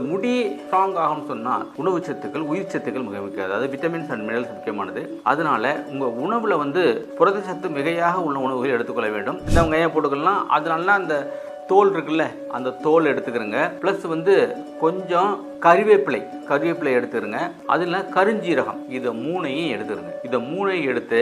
இந்த முடி ஸ்ட்ராங் ஆகும் சொன்னால் உணவு சத்துக்கள் உயிர் சத்துக்கள் மிக முக்கியம். அதாவது விட்டமின்ஸ் அண்ட் மினரல்ஸ் முக்கியமானது. அதனால உங்கள் உணவில் வந்து புரத சத்து மிகையாக உள்ள உணவுகளை எடுத்துக்கொள்ள வேண்டும். இந்த வெங்காயம் போட்டுக்கலாம். அதனால அந்த தோல் இருக்குல்ல அந்த தோல் எடுத்துக்கிறேங்க. ப்ளஸ் வந்து கொஞ்சம் கறிவேப்பிலை கறிவேப்பிலை எடுத்துருங்க அதில் கருஞ்சீரகம் இதை மூணையும் எடுத்துருங்க இதை மூணையும் எடுத்து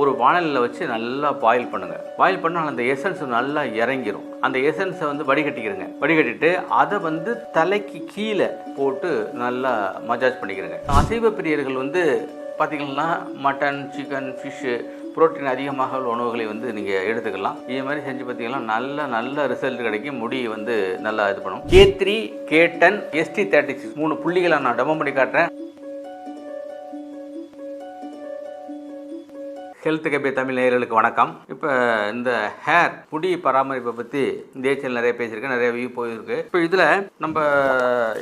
ஒரு வானலில் வச்சு நல்லா பாயில் பண்ணுங்கள் பாயில் பண்ணால் அந்த எசன்ஸ் நல்லா இறங்கிரும். அந்த எசன்ஸை வந்து வடிகட்டிக்கிறங்க. வடிகட்டிட்டு அதை வந்து தலைக்கு கீழே போட்டு நல்லா மஜாஜ் பண்ணிக்கிறங்க. அசைவ பிரியர்கள் வந்து பார்த்திங்கன்னா மட்டன் சிக்கன் ஃபிஷ்ஷு புரோட்டீன் அதிகமாக உள்ள உணவுகளை வந்து நீங்கள் எடுத்துக்கலாம். இதே மாதிரி செஞ்சு பார்த்தீங்கன்னா நல்ல நல்ல ரிசல்ட் கிடைக்கும். முடி வந்து நல்லா இது பண்ணும். K three K ten SD thirty six மூணு புள்ளிகளை நான் டெமோ பண்ணி காட்டுறேன். ஹெல்த் கபே தமிழ் நேயர்களுக்கு வணக்கம். இப்போ இந்த ஹேர் முடி பராமரிப்பை பற்றி இந்த ஏச்சல் நிறைய பேசியிருக்கேன். நிறைய வியூ போயிருக்கு. இப்போ இதில் நம்ம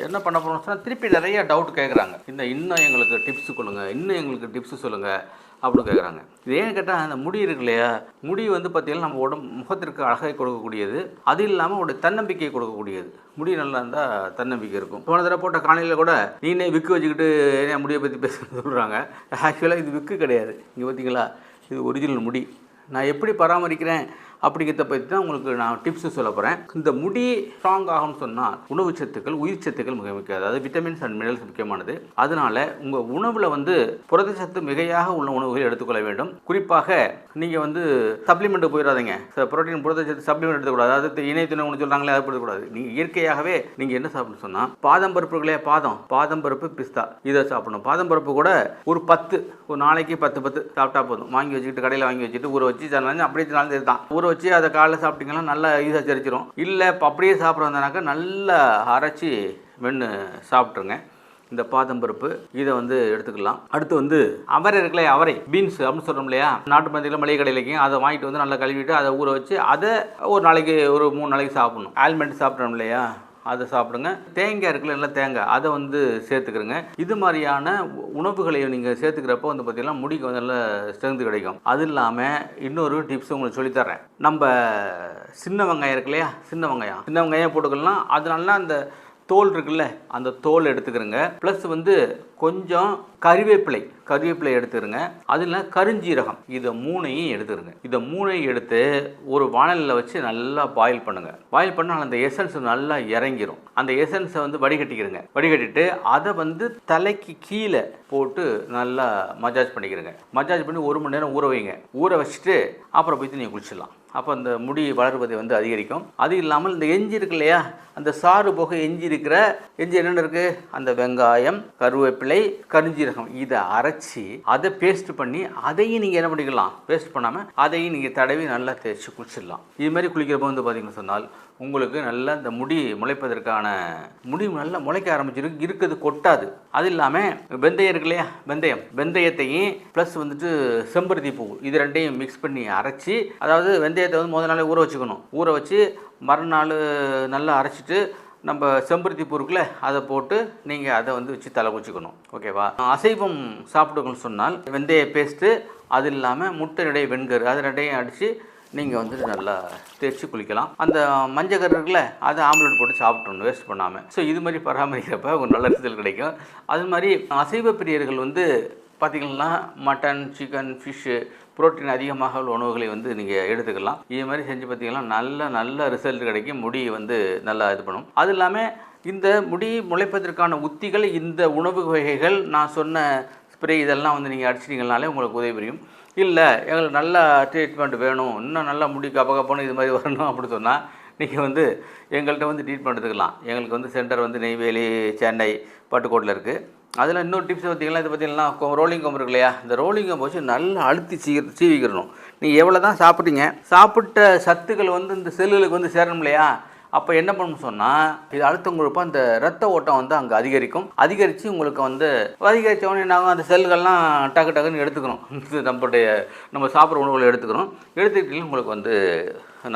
என்ன பண்ண போகிறோம் சொன்னால் திருப்பி நிறைய டவுட் கேட்குறாங்க இந்த இன்னும் எங்களுக்கு டிப்ஸ் கொடுங்க இன்னும் எங்களுக்கு டிப்ஸ் சொல்லுங்கள் அப்படின்னு கேட்குறாங்க இது ஏன்னு கேட்டால் அந்த முடி இருக்கு இல்லையா? முடி வந்து பார்த்திங்கன்னா நம்ம உடம்பு முகத்திற்கு அழகை கொடுக்கக்கூடியது. அது இல்லாமல் உடைய தன்னம்பிக்கை கொடுக்கக்கூடியது. முடி நல்லா இருந்தால் தன்னம்பிக்கை இருக்கும். போன தடவை போட்ட காலையில் கூட நீனே விக்கு வச்சுக்கிட்டு ஏன் முடியை பற்றி பேசுன்னு சொல்கிறாங்க ஆக்சுவலாக இது விக்கு கிடையாது. இங்கே பார்த்தீங்களா இது ஒரிஜினல் முடி. நான் எப்படி பராமரிக்கிறேன்? அப்படிங்கிறத பற்றி தான் உங்களுக்கு நான் டிப்ஸ் சொல்ல போகிறேன் இந்த முடி ஸ்ட்ராங் ஆகும்னு சொன்னால் உணவு சத்துக்கள் உயிர் சத்துக்கள் மிக முக்கியம். அதாவது விட்டமின்ஸ் அண்ட் மினரல்ஸ் முக்கியமானது. அதனால உங்கள் உணவில் வந்து புரத சத்து மிகையாக உள்ள உணவுகளை எடுத்துக்கொள்ள வேண்டும். குறிப்பாக நீங்கள் வந்து சப்ளிமெண்ட் போயிடாதீங்க. புரோட்டீன் புரதச்சத்து சப்ளிமெண்ட் எடுத்துக்கூடாது. அதாவது இணை துணை ஒன்று சொல்கிறாங்களே அதை எடுத்துக்கூடாது நீங்கள் இயற்கையாகவே நீங்கள் என்ன சாப்பிடணும் சொன்னால் பாதம் பருப்புகளே பாதம். பாதம் பருப்பு பிஸ்தா. இதை சாப்பிடணும். பாதம் பருப்பு கூட ஒரு பத்து ஒரு நாளைக்கு பத்து பத்து சாப்பிட்டா போதும். வாங்கி வச்சுக்கிட்டு கடையில் வாங்கி வச்சுட்டு ஊற வச்சு அப்படியே தான் ஊற வச்சு அதை காலைல சாப்பிட்டீங்கன்னா நல்லா ஈஸியாக செரிச்சிடும் இல்லை இப்போ அப்படியே சாப்பிட்றதுனாக்கா நல்லா அரைச்சி மென்று சாப்பிட்ருங்க இந்த பாதம் பருப்பு இதை வந்து எடுத்துக்கலாம். அடுத்து வந்து அவரை இருக்குல்ல அவரை பீன்ஸ் அப்படின்னு சொல்கிறோம் இல்லையா? நாட்டு மருந்துகள் மளிகை கடையிலைக்கும் அதை வாங்கிட்டு வந்து நல்லா கழுவிட்டு அதை ஊற வச்சு அதை ஒரு நாளைக்கு ஒரு மூணு நாளைக்கு சாப்பிடணும். ஆல்மெண்ட் சாப்பிட்றோம் இல்லையா? அதை சாப்பிடுங்க. தேங்காய் இருக்குல்ல நல்லா தேங்காய் அதை வந்து சேர்த்துக்கிறங்க. இது மாதிரியான உ- உணவுகளை நீங்கள் சேர்த்துக்கிறப்போ வந்து பார்த்தீங்கன்னா முடிக்கு வந்து நல்ல ஸ்ட்ரென்த் கிடைக்கும். அது இல்லாமல் இன்னொரு டிப்ஸ் உங்களுக்கு சொல்லித்தரேன் நம்ம சின்ன வெங்காயம் இருக்கு இல்லையா? சின்ன வெங்காயம். சின்ன வெங்காயம் போட்டுக்கலாம். அதனால அந்த தோல் இருக்குல்ல அந்த தோல் எடுத்துக்கிறங்க. ப்ளஸ் வந்து கொஞ்சம் கறிவேப்பிலை கறிவேப்பிலை எடுத்துருங்க. அதில் கருஞ்சீரகம் இதை மூணையும் எடுத்துருங்க. இதை மூணையும் எடுத்து ஒரு வானலில் வச்சு நல்லா பாயில் பண்ணுங்கள் பாயில் பண்ணால் அந்த எசன்ஸ் நல்லா இறங்கிரும். அந்த எசன்ஸை வந்து வடிகட்டிக்கிறங்க வடிகட்டிட்டு அதை வந்து தலைக்கு கீழே போட்டு நல்லா மஜாஜ் பண்ணிக்கிறங்க மஜாஜ் பண்ணி ஒரு மணி நேரம் ஊற வைங்க. ஊற வச்சுட்டு அப்புறம் போய் நீங்கள் குளிச்சிடலாம். அப்போ அந்த முடி வளர்வதை வந்து அதிகரிக்கும். அது இல்லாமல் இந்த எஞ்சி இருக்கு இல்லையா? அந்த சாறு போக எஞ்சி இருக்கிற எஞ்சி என்னென்ன இருக்குது அந்த வெங்காயம் கருவேப்பிலை கருஞ்சீரகம் இதை அரைச்சி அதை பேஸ்ட் பண்ணி அதையும் நீங்கள் என்ன பண்ணிக்கலாம்? பேஸ்ட் பண்ணாமல் அதையும் நீங்கள் தடவி நல்லா தேய்ச்சி குளிச்சிடலாம். இது மாதிரி குளிக்கிறப்போ வந்து பார்த்தீங்கன்னு சொன்னால் உங்களுக்கு நல்லா இந்த முடி முளைப்பதற்கான முடி நல்லா முளைக்க ஆரம்பிச்சிருக்கு இருக்குது கொட்டாது. அது இல்லாமல் வெந்தயம் இருக்கு இல்லையா? வெந்தயம். வெந்தயத்தையும் ப்ளஸ் வந்துட்டு செம்பருத்தி பூ இது ரெண்டையும் மிக்ஸ் பண்ணி அரைச்சி அதாவது வெந்தயத்தை வந்து முதல் நாளே ஊற வச்சுக்கணும். ஊற வச்சு மறுநாள் நல்லா அரைச்சிட்டு நம்ம செம்பருத்தி பூ இருக்குல்ல அதை போட்டு நீங்கள் அதை வந்து வச்சு தலை குச்சிக்கணும். ஓகேவா அசைவம் சாப்பிடுங்கன்னு சொன்னால் வெந்தய பேஸ்ட்டு அது இல்லாமல் முட்டை நடைய வெண்கரு அது நடையும் அடித்து நீங்கள் வந்துட்டு நல்லா தேய்ச்சி குளிக்கலாம். அந்த மஞ்சக்கரு இருக்குல்ல அதை ஆம்லெட் போட்டு சாப்பிட்றணும் வேஸ்ட் பண்ணாமல் ஸோ இது மாதிரி பராமரிக்கிறப்ப ஒரு நல்ல ரிசல்ட் கிடைக்கும். அது மாதிரி அசைவ பிரியர்கள் வந்து பார்த்திங்கன்னா மட்டன் சிக்கன் ஃபிஷ்ஷு புரோட்டீன் அதிகமாக உள்ள உணவுகளை வந்து நீங்கள் எடுத்துக்கலாம். இது மாதிரி செஞ்சு பார்த்தீங்கன்னா நல்ல நல்ல ரிசல்ட் கிடைக்கும் முடி வந்து நல்லா இது பண்ணும். அது இல்லாமல் இந்த முடி முளைப்பதற்கான உத்திகள் இந்த உணவு வகைகள் நான் சொன்ன ஸ்ப்ரே இதெல்லாம் வந்து நீங்கள் அடிச்சிட்டிங்கனாலே உங்களுக்கு உதவி புரியும். இல்லை எங்களுக்கு நல்ல ட்ரீட்மெண்ட் வேணும். இன்னும் நல்லா முடி கப்ப இது மாதிரி வரணும் அப்படின்னு சொன்னால் நீங்கள் வந்து எங்கள்கிட்ட வந்து ட்ரீட்மெண்ட் எடுத்துக்கலாம். எங்களுக்கு வந்து சென்டர் வந்து நெய்வேலி சென்னை பட்டுக்கோட்டில் இருக்குது அதில் இன்னொரு டிப்ஸ் பார்த்தீங்கன்னா இது பார்த்தீங்கன்னா ரோலிங் கம்பு இருக்கு இல்லையா? இந்த ரோலிங் கம்பு வச்சு நல்லா அழுத்தி சீ சீவிக்கிறணும் நீங்கள் எவ்வளோ தான் சாப்பிட்டீங்க சாப்பிட்ட சத்துக்கள் வந்து இந்த செல்லுகளுக்கு வந்து சேரணும் இல்லையா? அப்போ என்ன பண்ணணும் சொன்னால் இது அழுத்தம் கொடுப்போ அந்த ரத்த ஓட்டம் வந்து அங்கே அதிகரிக்கும். அதிகரித்து உங்களுக்கு வந்து அதிகரித்தவொடனே என்னாகும் என்ன ஆகும்? அந்த செல்கள்லாம் டக்கு டக்குன்னு எடுத்துக்கணும். நம்மளுடைய நம்ம சாப்பிட்ற உணவுகளை எடுத்துக்கணும். எடுத்துக்கிட்டீங்கன்னா உங்களுக்கு வந்து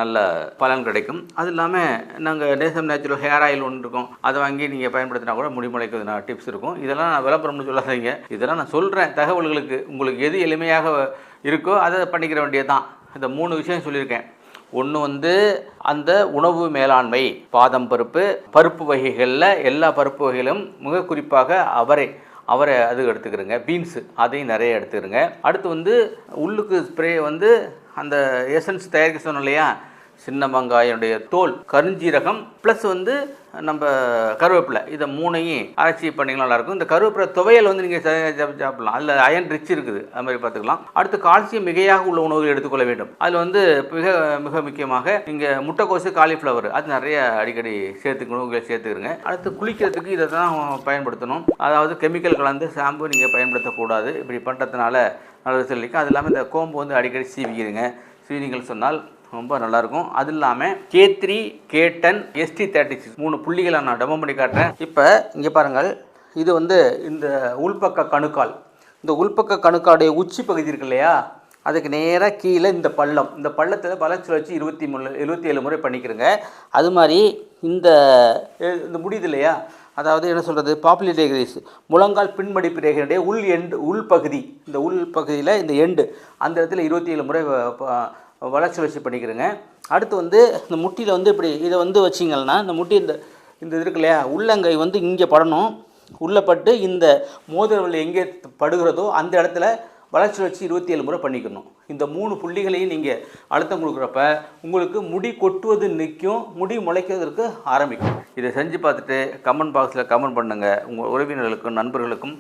நல்ல பலன் கிடைக்கும். அது இல்லாமல் நாங்கள் நேசம் நேச்சுரல் ஹேர் ஆயில் ஒன்று இருக்கும். அதை வாங்கி நீங்கள் பயன்படுத்தினா கூட முடி நான் டிப்ஸ் இருக்கும். இதெல்லாம் நான் விளம்பரம்னு சொல்லாதீங்க. இதெல்லாம் நான் சொல்கிறேன் தகவல்களுக்கு உங்களுக்கு எது எளிமையாக இருக்கோ அதை பண்ணிக்கிற வேண்டியது தான் இந்த மூணு விஷயம் சொல்லியிருக்கேன். ஒன்று வந்து அந்த உணவு மேலாண்மை பாதம் பருப்பு பருப்பு வகைகளில் எல்லா பருப்பு வகைகளும் மிக குறிப்பாக அவரை அவரை அது எடுத்துக்கிறேங்க. பீன்ஸு அதையும் நிறைய எடுத்துக்கிறேங்க. அடுத்து வந்து உள்ளுக்கு ஸ்ப்ரே வந்து அந்த எசன்ஸ் தயாரிக்க சொன்னோம் இல்லையா? சின்ன வெங்காயனுடைய தோல் கருஞ்சீரகம் ப்ளஸ் வந்து நம்ம கருவேப்பிலை. இதை மூணையும் அரைச்சி பண்ணிங்கன்னா நல்லாயிருக்கும். இந்த கருவேப்பிலை துவையல் வந்து நீங்கள் சாப்பிடலாம். அதில் அயன் ரிச் இருக்குது. அது மாதிரி பார்த்துக்கலாம். அடுத்து கால்சியம் மிகையாக உள்ள உணவுகள் எடுத்துக்கொள்ள வேண்டும். அதில் வந்து மிக மிக முக்கியமாக இங்கே முட்டைக்கோசு காலிஃப்ளவர் அது நிறைய அடிக்கடி சேர்த்துக்க உணவுகளை சேர்த்துக்கிறங்க. அடுத்து குளிக்கிறதுக்கு இதை தான் பயன்படுத்தணும். அதாவது கெமிக்கல் கலந்து ஷாம்பு நீங்கள் பயன்படுத்தக்கூடாது. இப்படி பண்ணுறதுனால நல்லது சொல்லிக்க அது இல்லாமல் இந்த கோம்பு வந்து அடிக்கடி சீவிக்கிறீங்க. சீவிங்கள் சொன்னால் ரொம்ப நல்லாயிருக்கும். அது இல்லாமல் K three K ten SD thirty six மூணு புள்ளிகளை நான் டெமோ பண்ணி காட்டுறேன். இப்போ இங்கே பாருங்கள். இது வந்து இந்த உள்பக்க கணுக்கால். இந்த உள்பக்க கணுக்காடைய உச்சி பகுதி இருக்கு இல்லையா? அதுக்கு நேராக கீழே இந்த பள்ளம். இந்த பள்ளத்தில் பலச்சுழற்சி வச்சு இருபத்தி மூணு எழுபத்தி ஏழு முறை பண்ணிக்கிறேங்க. அது மாதிரி இந்த இந்த முடியுது இல்லையா? அதாவது என்ன சொல்கிறது பாப்புலேட் டெகிரிஸ் முழங்கால் பின்மடிப்பு ரேகையினுடைய உள் எண்டு உள்பகுதி இந்த உள் பகுதியில் இந்த எண்டு அந்த இடத்துல இருபத்தி ஏழு முறை வளர்ச்சி வச்சு பண்ணிக்கிறேங்க. அடுத்து வந்து இந்த முட்டியில் வந்து இப்படி இதை வந்து வச்சிங்கன்னா இந்த முட்டி இந்த இந்த இது இருக்கு இல்லையா உள்ளங்கை வந்து இங்கே படணும். உள்ளே பட்டு இந்த மோதிரவில் எங்கே படுகிறதோ அந்த இடத்துல வளர்ச்சி வச்சு இருபத்தி ஏழு முறை பண்ணிக்கணும். இந்த மூணு புள்ளிகளையும் நீங்கள் அழுத்தம் கொடுக்குறப்ப உங்களுக்கு முடி கொட்டுவது நிற்கும் முடி முளைக்கிறதுக்கு ஆரம்பிக்கும். இதை செஞ்சு பார்த்துட்டு கமெண்ட் பாக்ஸில் கமெண்ட் பண்ணுங்கள் உங்கள் உறவினர்களுக்கும் நண்பர்களுக்கும்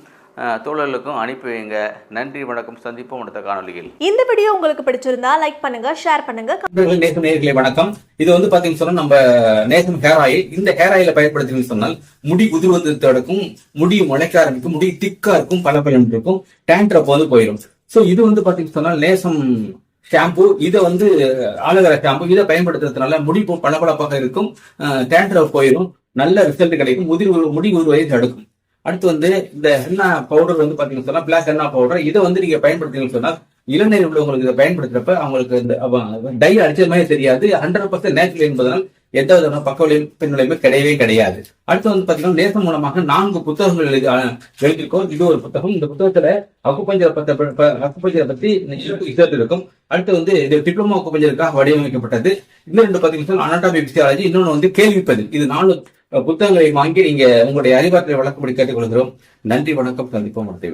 தோழர்களுக்கும் அனுப்பி வைங்க நன்றி வணக்கம். சந்திப்போம் அடுத்த காணொலியில் இந்த வீடியோ உங்களுக்கு பிடிச்சிருந்தா லைக் பண்ணுங்க ஷேர் பண்ணுங்க நேசம் நேயர்களே வணக்கம். இது வந்து பாத்தீங்கன்னு சொன்னா நம்ம நேசம் ஹேர் ஆயில் இந்த ஹேர் ஆயில பயன்படுத்தினு சொன்னால் முடி உதிர்வது தடுக்கும் முடி முளைக்க ஆரம்பிக்கும் முடி திக்கா இருக்கும் பல இருக்கும் டேண்ட்ரப் வந்து போயிடும் சோ இது வந்து பாத்தீங்கன்னு சொன்னால் நேசம் ஷாம்பு இதை வந்து ஆலோவேரா ஷாம்பு இதை பயன்படுத்துறதுனால முடி ப- பளபளப்பாக இருக்கும் டேண்ட்ரப் போயிடும் நல்ல ரிசல்ட் கிடைக்கும் முதிர் முடி உருவதை தடுக்கும். அடுத்து வந்து இந்த ஹென்னா பவுடர் வந்து பாத்தீங்கன்னு சொன்னா பிளாக் ஹென்னா பவுடர் இதை வந்து நீங்க பயன்படுத்தீங்கன்னு சொன்னா இளநீர் உள்ளவங்களுக்கு இதை பயன்படுத்துறப்ப அவங்களுக்கு இந்த டை அடிச்சது மாதிரி தெரியாது. ஹண்ட்ரட் பர்சன்ட் நேச்சுரல் என்பதனால் எந்த விதமான பக்க விளையும் பின்விளைவுமே கிடையவே கிடையாது. அடுத்து வந்து பாத்தீங்கன்னா நேசம் மூலமாக நான்கு புத்தகங்கள் எழுதி எழுதியிருக்கோம். இது ஒரு புத்தகம். இந்த புத்தகத்துல அக்குப்பஞ்சரை பத்த அக்குப்பஞ்சரை பத்தி இசட் இருக்கும். அடுத்து வந்து இது டிப்ளமோ அக்குப்பஞ்சருக்காக வடிவமைக்கப்பட்டது. இன்னும் ரெண்டு பாத்தீங்கன்னா அனாட்டாமி பிசியாலஜி இன்னொன்று வந்து கேள்விப்பது இது நாலு புத்தகங்களை வாங்கி நீங்க உங்களுடைய அறிவாற்றலை வழக்கப்படி கேட்டுக்கொள்கிறோம். நன்றி வணக்கம் சந்திப்போம் அடுத்த